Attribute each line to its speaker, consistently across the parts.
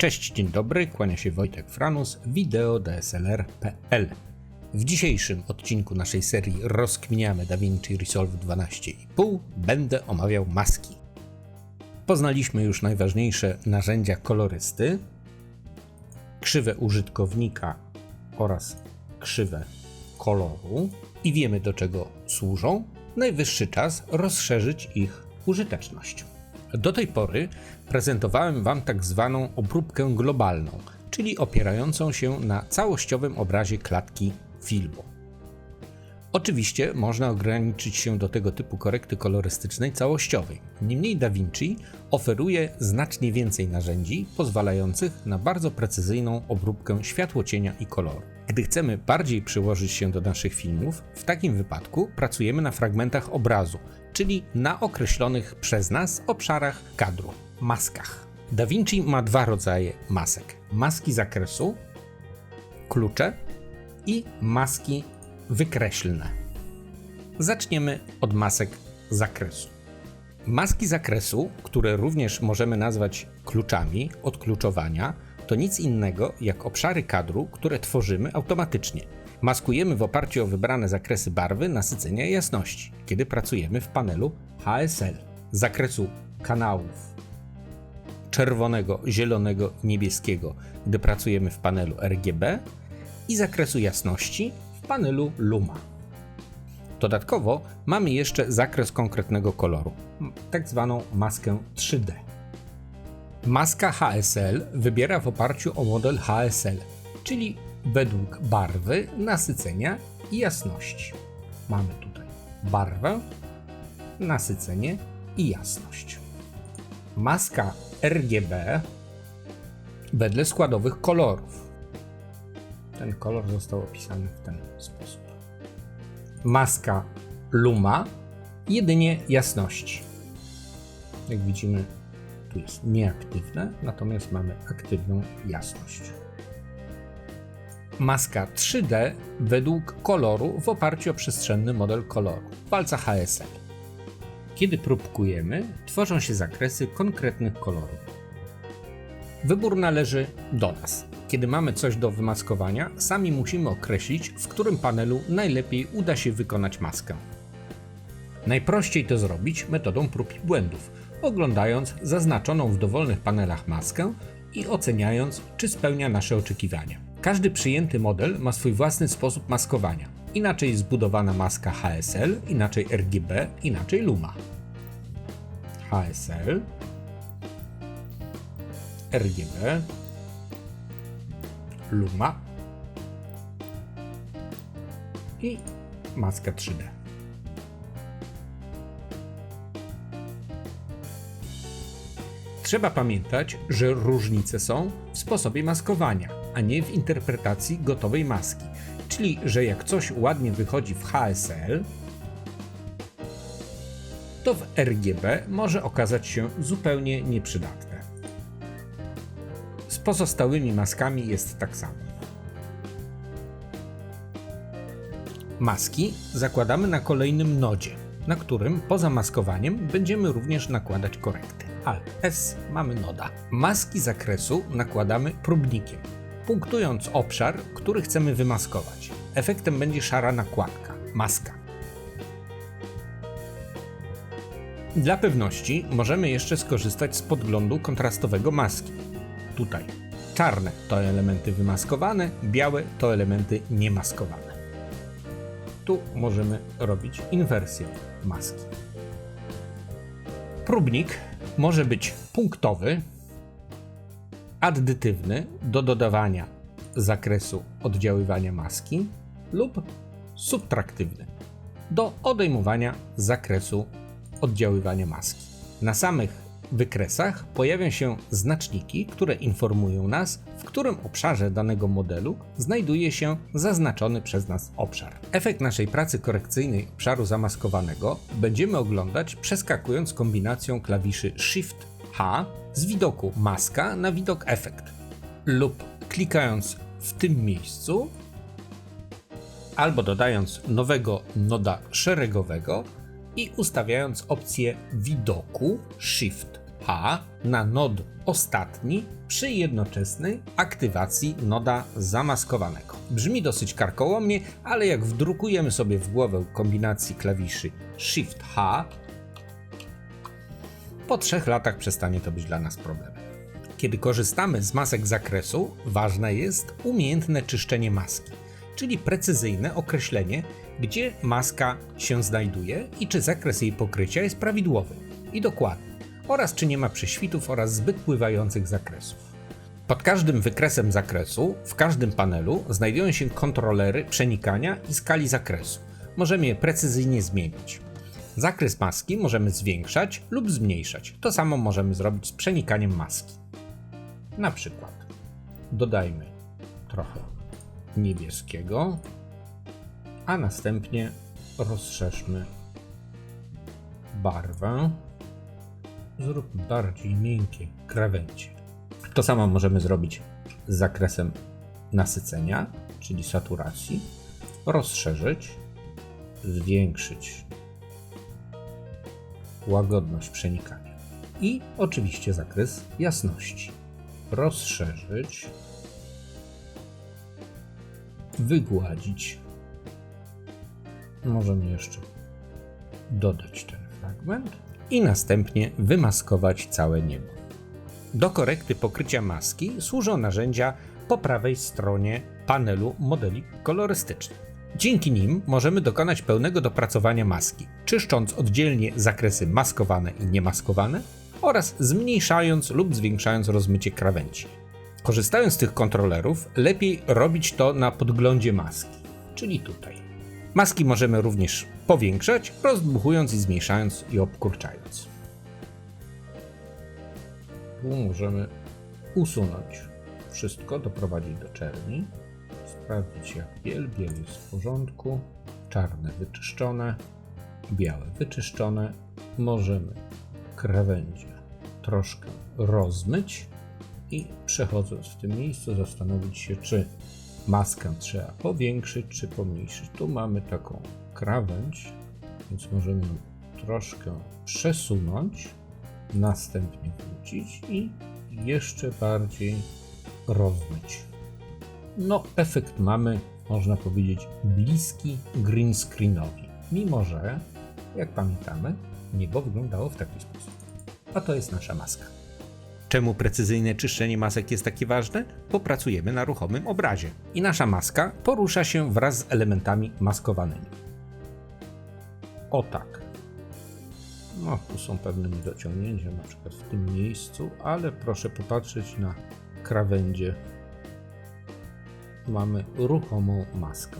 Speaker 1: Cześć, dzień dobry, kłania się Wojtek Franus, wideo DSLR.pl. W dzisiejszym odcinku naszej serii Rozkminiamy DaVinci Resolve 12,5 będę omawiał maski. Poznaliśmy już najważniejsze narzędzia kolorysty, krzywę użytkownika oraz krzywę koloru i wiemy do czego służą. Najwyższy czas rozszerzyć ich użyteczność. Do tej pory prezentowałem Wam tak zwaną obróbkę globalną, czyli opierającą się na całościowym obrazie klatki filmu. Oczywiście można ograniczyć się do tego typu korekty kolorystycznej całościowej. Niemniej DaVinci oferuje znacznie więcej narzędzi pozwalających na bardzo precyzyjną obróbkę światłocienia i koloru. Gdy chcemy bardziej przyłożyć się do naszych filmów, w takim wypadku pracujemy na fragmentach obrazu, czyli na określonych przez nas obszarach kadru, maskach. DaVinci ma dwa rodzaje masek: maski zakresu, klucze i maski wykreślne. Zaczniemy od masek zakresu. Maski zakresu, które również możemy nazwać kluczami odkluczowania, to nic innego jak obszary kadru, które tworzymy automatycznie. Maskujemy w oparciu o wybrane zakresy barwy nasycenia i jasności, kiedy pracujemy w panelu HSL. Zakresu kanałów czerwonego, zielonego niebieskiego, gdy pracujemy w panelu RGB i zakresu jasności w panelu Luma. Dodatkowo mamy jeszcze zakres konkretnego koloru, tak zwaną maskę 3D. Maska HSL wybiera w oparciu o model HSL, czyli według barwy, nasycenia i jasności. Mamy tutaj barwę, nasycenie i jasność. Maska RGB wedle składowych kolorów. Ten kolor został opisany w ten sposób. Maska Luma jedynie jasności. Jak widzimy, tu jest nieaktywne, natomiast mamy aktywną jasność. Maska 3D według koloru w oparciu o przestrzenny model koloru, walca HSL. Kiedy próbkujemy, tworzą się zakresy konkretnych kolorów. Wybór należy do nas. Kiedy mamy coś do wymaskowania, sami musimy określić, w którym panelu najlepiej uda się wykonać maskę. Najprościej to zrobić metodą prób i błędów, oglądając zaznaczoną w dowolnych panelach maskę i oceniając, czy spełnia nasze oczekiwania. Każdy przyjęty model ma swój własny sposób maskowania. Inaczej zbudowana maska HSL, inaczej RGB, inaczej Luma. HSL, RGB, Luma i maska 3D. Trzeba pamiętać, że różnice są w sposobie maskowania, a nie w interpretacji gotowej maski. Czyli, że jak coś ładnie wychodzi w HSL, to w RGB może okazać się zupełnie nieprzydatne. Z pozostałymi maskami jest tak samo. Maski zakładamy na kolejnym nodzie, na którym poza maskowaniem będziemy również nakładać korekty. Alt S mamy noda. Maski zakresu nakładamy próbnikiem, punktując obszar, który chcemy wymaskować. Efektem będzie szara nakładka, maska. Dla pewności możemy jeszcze skorzystać z podglądu kontrastowego maski. Tutaj czarne to elementy wymaskowane, białe to elementy niemaskowane. Tu możemy robić inwersję maski. Próbnik może być punktowy, addytywny do dodawania zakresu oddziaływania maski lub subtraktywny do odejmowania zakresu oddziaływania maski. Na samych wykresach pojawią się znaczniki, które informują nas, w którym obszarze danego modelu znajduje się zaznaczony przez nas obszar. Efekt naszej pracy korekcyjnej obszaru zamaskowanego będziemy oglądać przeskakując kombinacją klawiszy Shift H z widoku maska na widok efekt lub klikając w tym miejscu albo dodając nowego noda szeregowego i ustawiając opcję widoku Shift H na nod ostatni przy jednoczesnej aktywacji noda zamaskowanego. Brzmi dosyć karkołomnie, ale jak wdrukujemy sobie w głowę kombinacji klawiszy Shift H, po trzech latach przestanie to być dla nas problemem. Kiedy korzystamy z masek zakresu, ważne jest umiejętne czyszczenie maski, czyli precyzyjne określenie, gdzie maska się znajduje i czy zakres jej pokrycia jest prawidłowy i dokładny, oraz czy nie ma prześwitów oraz zbyt pływających zakresów. Pod każdym wykresem zakresu, w każdym panelu, znajdują się kontrolery przenikania i skali zakresu. Możemy je precyzyjnie zmienić. Zakres maski możemy zwiększać lub zmniejszać. To samo możemy zrobić z przenikaniem maski. Na przykład dodajmy trochę niebieskiego, a następnie rozszerzmy barwę. Zróbmy bardziej miękkie krawędzie. To samo możemy zrobić z zakresem nasycenia, czyli saturacji, rozszerzyć, zwiększyć łagodność przenikania i oczywiście zakres jasności. Rozszerzyć, wygładzić. Możemy jeszcze dodać ten fragment i następnie wymaskować całe niebo. Do korekty pokrycia maski służą narzędzia po prawej stronie panelu modeli kolorystycznych. Dzięki nim możemy dokonać pełnego dopracowania maski, czyszcząc oddzielnie zakresy maskowane i niemaskowane oraz zmniejszając lub zwiększając rozmycie krawędzi. Korzystając z tych kontrolerów, lepiej robić to na podglądzie maski, czyli tutaj. Maski możemy również powiększać, rozdmuchując i zmniejszając i obkurczając. Tu możemy usunąć wszystko, doprowadzić do czerni, sprawdzić jak biel, biel jest w porządku, czarne wyczyszczone, białe wyczyszczone. Możemy krawędzie troszkę rozmyć i przechodząc w tym miejscu zastanowić się, czy maskę trzeba powiększyć, czy pomniejszyć. Tu mamy taką krawędź, więc możemy troszkę przesunąć, następnie wrócić i jeszcze bardziej rozmyć. No, efekt mamy, można powiedzieć, bliski green screenowi, mimo że, jak pamiętamy, niebo wyglądało w taki sposób. A to jest nasza maska. Czemu precyzyjne czyszczenie masek jest takie ważne? Popracujemy na ruchomym obrazie i nasza maska porusza się wraz z elementami maskowanymi. O tak. No, tu są pewne niedociągnięcia, na przykład w tym miejscu, ale proszę popatrzeć na krawędzie. Mamy ruchomą maskę.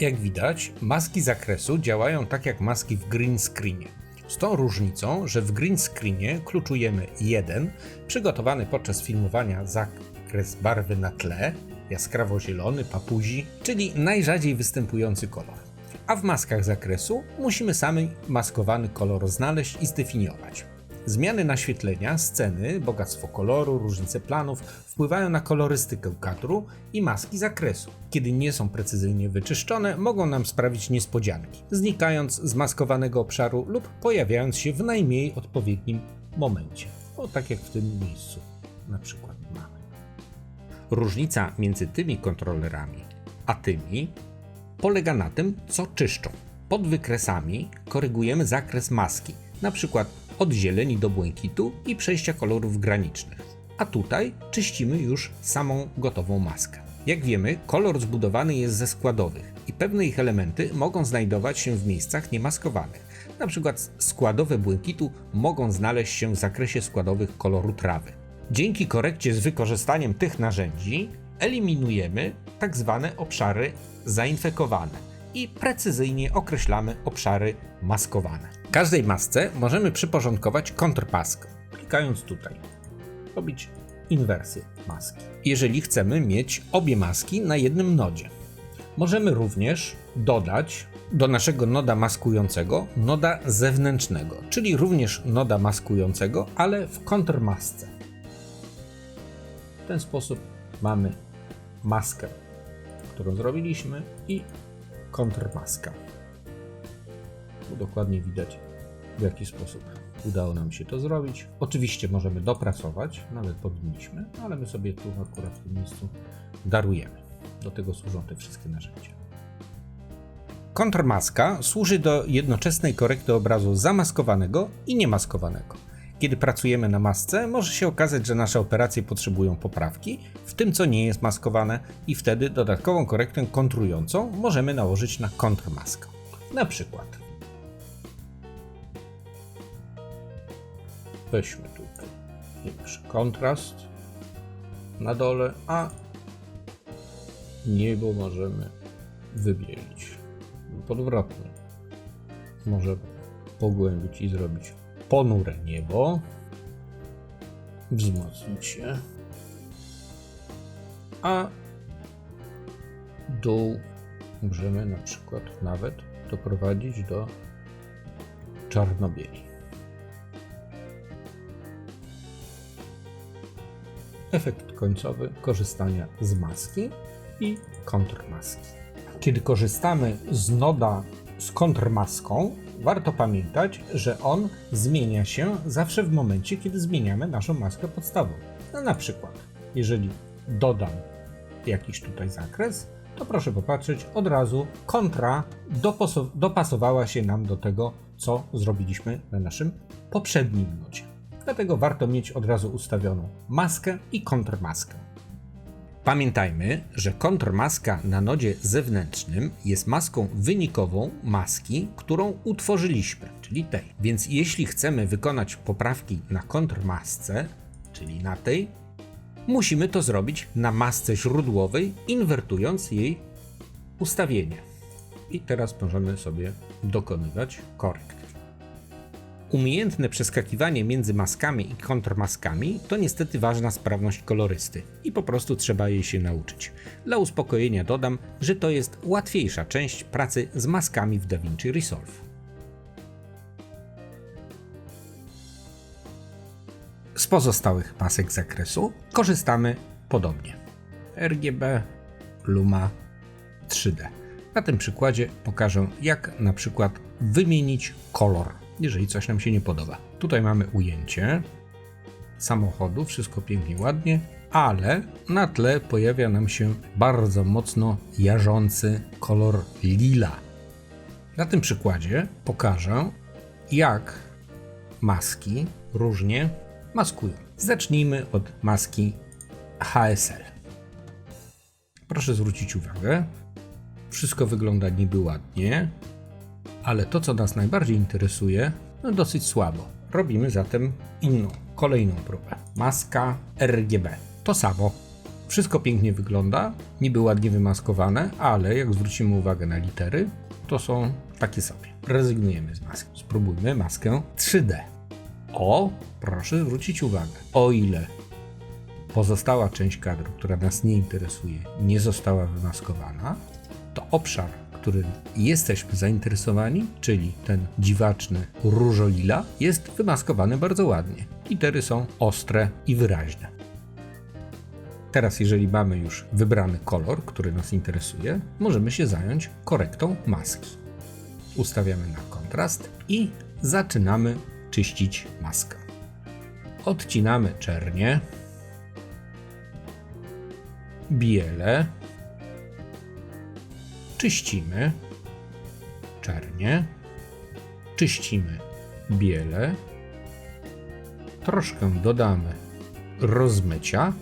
Speaker 1: Jak widać, maski zakresu działają tak jak maski w green screenie. Z tą różnicą, że w green screenie kluczujemy jeden, przygotowany podczas filmowania zakres barwy na tle, jaskrawo-zielony, papuzi, czyli najrzadziej występujący kolor. A w maskach zakresu musimy sami maskowany kolor znaleźć i zdefiniować. Zmiany naświetlenia, sceny, bogactwo koloru, różnice planów wpływają na kolorystykę kadru i maski zakresu. Kiedy nie są precyzyjnie wyczyszczone, mogą nam sprawić niespodzianki, znikając z maskowanego obszaru lub pojawiając się w najmniej odpowiednim momencie. O tak jak w tym miejscu na przykład mamy. Różnica między tymi kontrolerami a tymi polega na tym, co czyszczą. Pod wykresami korygujemy zakres maski, na przykład od zieleni do błękitu i przejścia kolorów granicznych. A tutaj czyścimy już samą gotową maskę. Jak wiemy, kolor zbudowany jest ze składowych i pewne ich elementy mogą znajdować się w miejscach niemaskowanych. Na przykład składowe błękitu mogą znaleźć się w zakresie składowych koloru trawy. Dzięki korekcie z wykorzystaniem tych narzędzi eliminujemy tak zwane obszary zainfekowane i precyzyjnie określamy obszary maskowane. Każdej masce możemy przyporządkować kontrpaskę, klikając tutaj. Robić inwersję maski. Jeżeli chcemy mieć obie maski na jednym nodzie. Możemy również dodać do naszego noda maskującego noda zewnętrznego, czyli również noda maskującego, ale w kontrmasce. W ten sposób mamy maskę, którą zrobiliśmy i kontrmaska. Dokładnie widać w jaki sposób udało nam się to zrobić. Oczywiście możemy dopracować, nawet powinniśmy, ale my sobie tu akurat w tym miejscu darujemy. Do tego służą te wszystkie narzędzia. Kontrmaska służy do jednoczesnej korekty obrazu zamaskowanego i niemaskowanego. Kiedy pracujemy na masce, może się okazać, że nasze operacje potrzebują poprawki w tym, co nie jest maskowane, i wtedy dodatkową korektę kontrującą możemy nałożyć na kontrmaskę. Na przykład weźmy tutaj większy kontrast na dole, a niebo możemy wybielić podwrotnie. Możemy pogłębić i zrobić ponure niebo, wzmocnić się, a dół możemy na przykład nawet doprowadzić do czarnobieli. Efekt końcowy korzystania z maski i kontrmaski. Kiedy korzystamy z noda z kontrmaską, warto pamiętać, że on zmienia się zawsze w momencie, kiedy zmieniamy naszą maskę podstawową. No na przykład, jeżeli dodam jakiś tutaj zakres, to proszę popatrzeć, od razu kontra dopasowała się nam do tego, co zrobiliśmy na naszym poprzednim nocie. Dlatego warto mieć od razu ustawioną maskę i kontrmaskę. Pamiętajmy, że kontrmaska na nodzie zewnętrznym jest maską wynikową maski, którą utworzyliśmy, czyli tej. Więc jeśli chcemy wykonać poprawki na kontrmasce, czyli na tej, musimy to zrobić na masce źródłowej, inwertując jej ustawienie. I teraz możemy sobie dokonywać korekt. Umiejętne przeskakiwanie między maskami i kontrmaskami to niestety ważna sprawność kolorysty i po prostu trzeba jej się nauczyć. Dla uspokojenia dodam, że to jest łatwiejsza część pracy z maskami w DaVinci Resolve. Z pozostałych masek zakresu korzystamy podobnie. RGB, Luma, 3D. Na tym przykładzie pokażę, jak na przykład wymienić kolor jeżeli coś nam się nie podoba. Tutaj mamy ujęcie samochodu, wszystko pięknie, ładnie, ale na tle pojawia nam się bardzo mocno jarzący kolor lila. Na tym przykładzie pokażę, jak maski różnie maskują. Zacznijmy od maski HSL. Proszę zwrócić uwagę, wszystko wygląda niby ładnie, ale to, co nas najbardziej interesuje, no dosyć słabo. Robimy zatem inną, kolejną próbę. Maska RGB. To samo. Wszystko pięknie wygląda, niby ładnie wymaskowane, ale jak zwrócimy uwagę na litery, to są takie sobie. Rezygnujemy z maski. Spróbujmy maskę 3D. O, proszę zwrócić uwagę. O ile pozostała część kadru, która nas nie interesuje, nie została wymaskowana, to obszar którym jesteśmy zainteresowani, czyli ten dziwaczny różolila, jest wymaskowany bardzo ładnie. Litery są ostre i wyraźne. Teraz, jeżeli mamy już wybrany kolor, który nas interesuje, możemy się zająć korektą maski. Ustawiamy na kontrast i zaczynamy czyścić maskę. Odcinamy czernie, biele, czyścimy czernie, czyścimy biele, troszkę dodamy rozmycia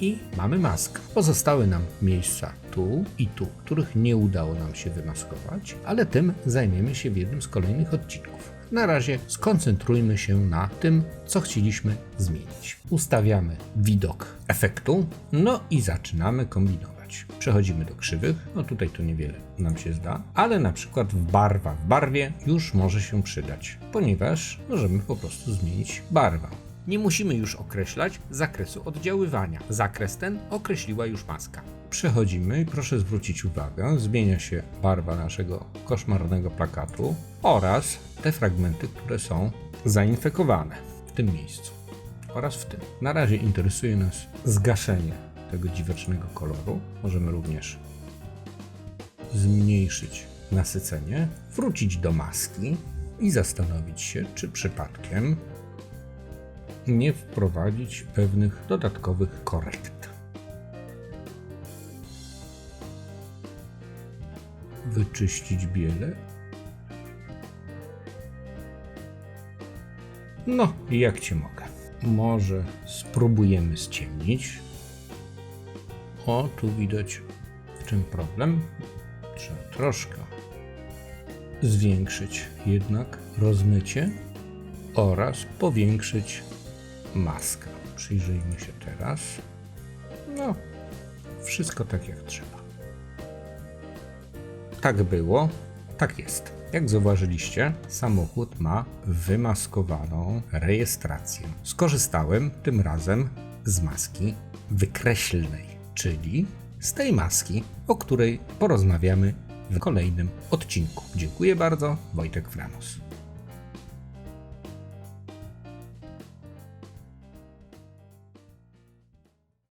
Speaker 1: i mamy maskę. Pozostały nam miejsca tu i tu, których nie udało nam się wymaskować, ale tym zajmiemy się w jednym z kolejnych odcinków. Na razie skoncentrujmy się na tym, co chcieliśmy zmienić. Ustawiamy widok efektu, no i zaczynamy kombinować. Przechodzimy do krzywych, no tutaj to niewiele nam się zda, ale na przykład w barwa w barwie już może się przydać, ponieważ możemy po prostu zmienić barwę. Nie musimy już określać zakresu oddziaływania. Zakres ten określiła już maska. Przechodzimy i proszę zwrócić uwagę, zmienia się barwa naszego koszmarnego plakatu oraz te fragmenty, które są zainfekowane w tym miejscu oraz w tym. Na razie interesuje nas zgaszenie tego dziwacznego koloru. Możemy również zmniejszyć nasycenie, wrócić do maski i zastanowić się, czy przypadkiem nie wprowadzić pewnych dodatkowych korekt. Wyczyścić biele. No, jak ci mogę. Może spróbujemy ściemnić. O, tu widać w czym problem. Trzeba troszkę zwiększyć jednak rozmycie oraz powiększyć maskę. Przyjrzyjmy się teraz. No, wszystko tak jak trzeba. Tak było, tak jest. Jak zauważyliście, samochód ma wymaskowaną rejestrację. Skorzystałem tym razem z maski wykreślnej, czyli z tej maski, o której porozmawiamy w kolejnym odcinku. Dziękuję bardzo, Wojtek Franus.